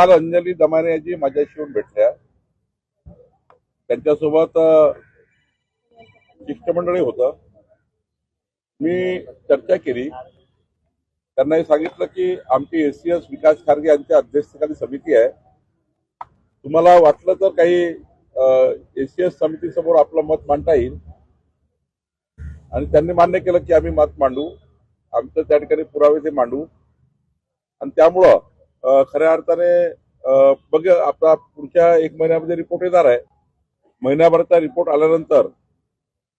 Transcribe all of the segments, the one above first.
काल अंजली दमाने याची माझ्याशी येऊन भेटल्या. त्यांच्यासोबत शिष्टमंडळी होतं. मी चर्चा केली. त्यांना हे सांगितलं की आमची एसीएस विकास खारगे यांच्या अध्यक्षतेखाली समिती आहे. तुम्हाला वाटलं तर काही एसीएस समितीसमोर आपलं मत मांडता येईल. आणि त्यांनी मान्य केलं की आम्ही मत मांडू. आमचं त्या ठिकाणी पुरावे ते मांडू. आणि त्यामुळं खऱ्या अर्थाने बघ आता पुढच्या एक महिन्यामध्ये रिपोर्ट येणार आहे. महिन्याभराचा रिपोर्ट आल्यानंतर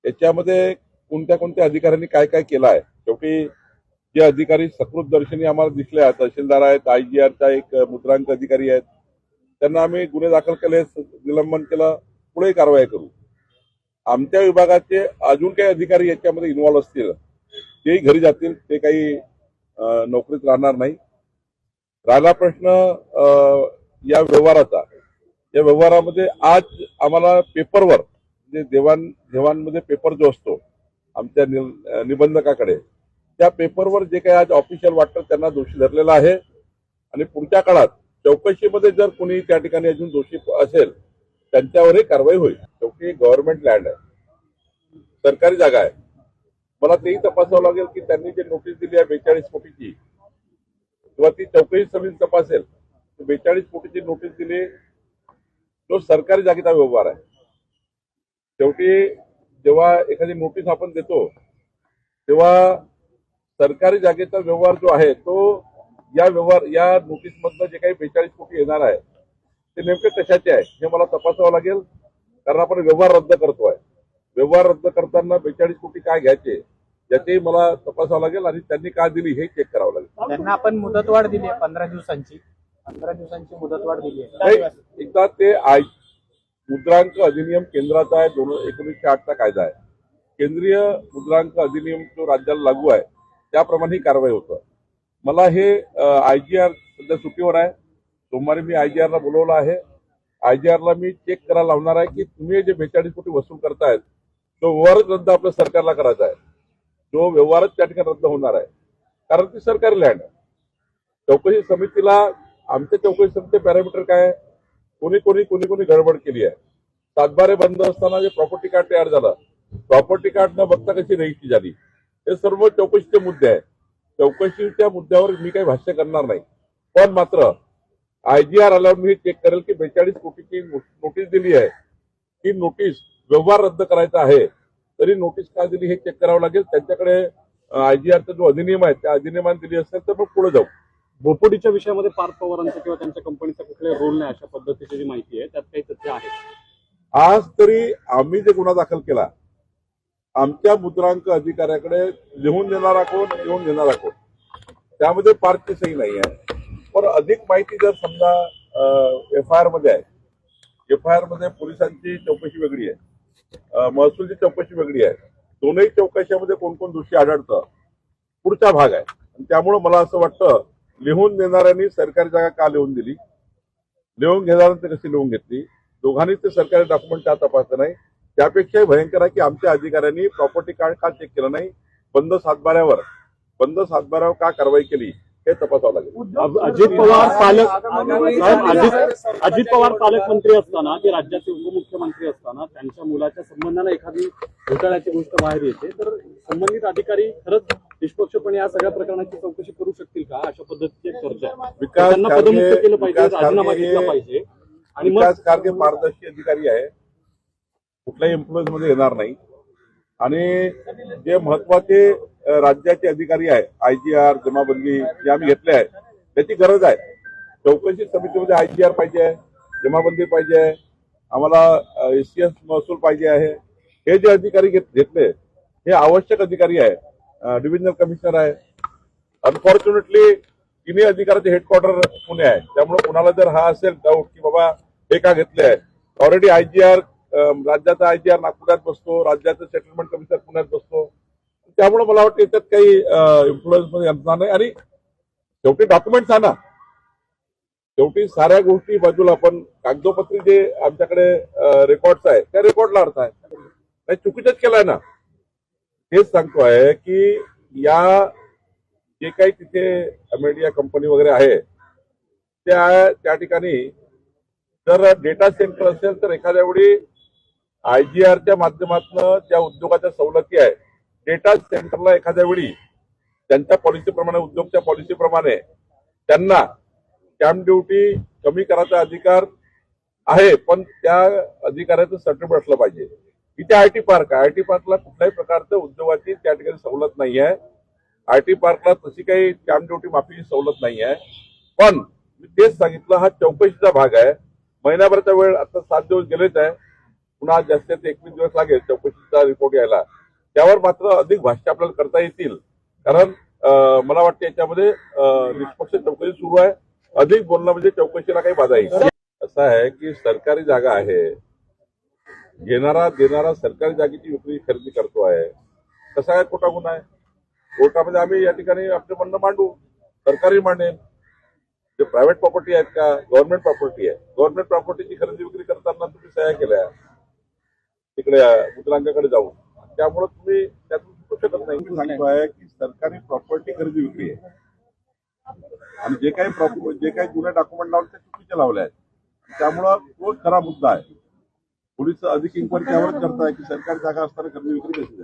याच्यामध्ये कोणत्या कोणत्या अधिकाऱ्यांनी काय काय केलं आहे? शेवटी जे अधिकारी सकृत दर्शनी आम्हाला दिसले आहेत तहसीलदार आहेत आयजीआरचा एक मुद्रांक अधिकारी आहेत त्यांना आम्ही गुन्हे दाखल केले निलंबन केलं पुढे कारवाई करू. आमच्या विभागाचे अजून काही अधिकारी याच्यामध्ये इन्व्हॉल्व असतील. तेही घरी जातील ते काही नोकरीत राहणार नाही. राहिला प्रश्न या व्यवहाराचा या व्यवहारामध्ये आज आम्हाला पेपरवर म्हणजे देवाण देवाणमध्ये पेपर जो असतो आमच्या निबंधकाकडे त्या पेपरवर जे काही आज ऑफिशियल वाटतं त्यांना दोषी धरलेला आहे. आणि पुढच्या काळात चौकशीमध्ये जर कोणी त्या ठिकाणी अजून दोषी असेल त्यांच्यावरही कारवाई होईल. शेवटी गव्हर्नमेंट लँड आहे. सरकारी जागा आहे. मला तेही तपासावं लागेल की त्यांनी जे नोटीस दिली आहे बेचाळीस कोटीची किंवा ती चौकशी समिती तपासेल बेचाळीस कोटीची नोटीस दिली तो सरकारी जागेचा व्यवहार आहे. शेवटी जेव्हा एखादी नोटीस आपण देतो तेव्हा सरकारी जागेचा व्यवहार जो आहे तो या व्यवहार या नोटीसमधनं जे काही बेचाळीस कोटी येणार आहे ते नेमके कशाचे आहे हे मला तपासावं लागेल. कारण आपण व्यवहार रद्द करतोय. व्यवहार रद्द करताना बेचाळीस कोटी काय घ्यायचे? याचेही मला तपासावं लागेल आणि त्यांनी काय दिली हे चेक करावं लागेल. त्यांना आपण मुदतवाढ दिली आहे पंधरा दिवसांची. पंधरा दिवसांची मुदतवाढ दिली आहे. नाही, एकदा ते आय मुद्रांक अधिनियम केंद्राचा आहे दोन एकोणीसशे आठचा कायदा आहे. केंद्रीय मुद्रांक अधिनियम जो राज्याला लागू आहे त्याप्रमाणे ही कारवाई होतं. मला हे आयजीआर सध्या सुट्टीवर आहे. सोमवारी मी आयजीआरला बोलवलं आहे. आयजीआरला मी चेक करायला लावणार आहे की तुम्ही जे बेचाळीस कोटी वसूल करतायत तो रद्द आपल्या सरकारला करायचा आहे. जो व्यवहारच त्या ठिकाणी रद्द होणार आहे. कारण ती सरकारी लँड आहे. चौकशी समितीला आमच्या चौकशी समितीचे पॅरामीटर काय कोणी कोणी कोणी कोणी गडबड केली आहे. सातबारे बंद असताना जे प्रॉपर्टी कार्ड तयार झालं प्रॉपर्टी कार्ड न बघता कशी रजिस्ट्री झाली? हे सर्व चौकशीचे मुद्दे आहेत. चौकशीच्या मुद्द्यावर मी काही भाष्य करणार नाही. पण मात्र आयजीआर आल्यावर मी चेक करेल की बेचाळीस कोटीची नोटीस दिली आहे. ती नोटीस व्यवहार रद्द करायचा आहे. तरी नोटीस का दिली हे चेक करावं लागेल. त्यांच्याकडे आयजीआरचा जो अधिनियम आहे त्या अधिनियमाने दिली असेल तर मग पुढे जाऊ. बोपोडीच्या विषयामध्ये पार्थ पवारांचा किंवा त्यांच्या कंपनीचा कुठलाही रोल नाही अशा पद्धतीची जी माहिती आहे त्यात काही तथ्य आहे. आज तरी आम्ही जे गुन्हा दाखल केला आमच्या मुद्रांक अधिकाऱ्याकडे लिहून देणारा कोण लिहून देणारा कोण? त्यामध्ये पार्कची सही नाही आहे. पण अधिक माहिती जर समजा एफ आय आरमध्ये आहे एफ आय आरमध्ये पोलिसांची चौकशी वेगळी आहे. महसूलची चौकशी वेगळी आहे. दोनही चौकशामध्ये कोण कोण दोषी आढळतं पुढचा भाग आहे. आणि त्यामुळं मला असं वाटतं लिहून देणाऱ्यांनी सरकारी जागा का लिहून दिली? लिहून घेणाऱ्यांनी कशी लिहून घेतली? दोघांनी ते सरकारी डॉक्युमेंट का तपासलं नाही? त्यापेक्षाही भयंकर आहे की आमच्या अधिकाऱ्यांनी प्रॉपर्टी कार्ड का चेक केलं नाही? बंद सातबाऱ्यावर. बंद सातबाऱ्यावर का कारवाई केली? हे तपासावं लागेल. अब- अजित पवार पालक अजित अजित पवार पालकमंत्री असताना ते राज्याचे उपमुख्यमंत्री असताना त्यांच्या मुलाच्या संबंधाने एखादी घोटाळ्याची गोष्ट बाहेर येते तर संबंधित अधिकारी खरंच निष्पक्षपणे या सगळ्या प्रकरणाची चौकशी करू शकतील का? अशा पद्धतीची एक चर्चा आहे. विकास त्यांना खारगे- पदमुक्त केलं पाहिजे राजीनामा घेतला पाहिजे. आणि मग विकास खारगे पारदर्शी अधिकारी आहे. कुठल्याही इन्फ्लुएन्समध्ये येणार नाही. आणि जे महत्त्वाचे राज्याचे अधिकारी आहे आयजीआर जमाबंदी जे आम्ही घेतले आहे त्याची गरज आहे. चौकशी समितीमध्ये आयजीआर पाहिजे आहे जमाबंदी पाहिजे आहे आम्हाला एसीएस महसूल पाहिजे आहे. हे जे अधिकारी घेत- घेतले हे आवश्यक अधिकारी आहे डिव्हिजनल कमिशनर आहे. अनफॉर्च्युनेटली तिन्ही अधिकाराचे हेडक्वार्टर पुणे आहे. त्यामुळे कुणाला जर हा असेल डाऊट की बाबा हे का घेतले आहे ऑलरेडी आयजीआर राज्याचा आयजीआर नागपुरात बसतो राज्याचा सेटलमेंट कमिशनर पुण्यात बसतो. त्यामुळे मला वाटतं याच्यात काही इन्फ्लुएन्समध्ये नाही. आणि शेवटी डॉक्युमेंट्स आणा शेवटी साऱ्या गोष्टी बाजूला आपण कागदोपत्री जे आमच्याकडे रेकॉर्ड्स आहे त्या रेकॉर्डला अर्थ आहे. नाही चुकीचंच केलंय ना. हेच सांगतो आहे की या जे काही तिथे मीडिया कंपनी वगैरे आहे त्या त्या ठिकाणी जर डेटा सेंटर असेल तर एखाद्या वेळी आयजीआरच्या माध्यमातून ज्या उद्योगाच्या सवलती आहे डेटा सेंटरला एखाद्या वेळी त्यांच्या पॉलिसीप्रमाणे उद्योगच्या पॉलिसीप्रमाणे त्यांना स्टॅम्प ड्युटी कमी करायचा अधिकार आहे पण त्या अधिकाऱ्याचं सर्टिफिकेट असलं पाहिजे. इथे आय टी पार्क आहे. आय टी पार्कला कुठल्याही प्रकारचं उद्योगाची त्या ठिकाणी सवलत नाही आहे. आय टी पार्कला तशी काही स्टॅम्प ड्युटी माफीची सवलत नाही आहे. पण मी तेच सांगितलं हा चौकशीचा भाग आहे. महिनाभराचा वेळ आता सात दिवस गेलेच आहे. पुन्हा जास्तीत एकवीस दिवस लागेल चौकशीचा रिपोर्ट यायला. त्यावर मात्र अधिक भाष्य आपल्याला करता येतील. कारण मला वाटतं याच्यामध्ये निष्पक्ष चौकशी सुरू आहे. अधिक बोलणं म्हणजे चौकशीला काही बाधा येईल असं आहे की सरकारी जागा आहे. घेणारा देणारा सरकारी जागेची विक्री खरेदी करतो आहे. कसा काय कोटा गुन्हा आहे? कोर्टामध्ये आम्ही या ठिकाणी आपलं म्हणणं मांडू. सरकारी मांडेल. जे प्रायव्हेट प्रॉपर्टी आहेत का? गव्हर्नमेंट प्रॉपर्टी आहे. गव्हर्नमेंट प्रॉपर्टीची खरेदी विक्री करताना तुम्ही सह्या केल्या. तिकडे मुद्रांकाकडे जाऊन त्यामुळे तुम्ही त्यातून सुटू शकत नाही. सांगतो आहे की सरकारी प्रॉपर्टी खरेदी विक्री आहे. आणि जे काही प्रॉप- जे काही जुने डॉक्युमेंट लावले ते चुकीचे लावले आहेत. त्यामुळं तो खरा मुद्दा आहे. पोलीस अधिक इन्क्वायरी त्यावरच करताय की सरकारी जागा असताना खरेदी विक्री कशी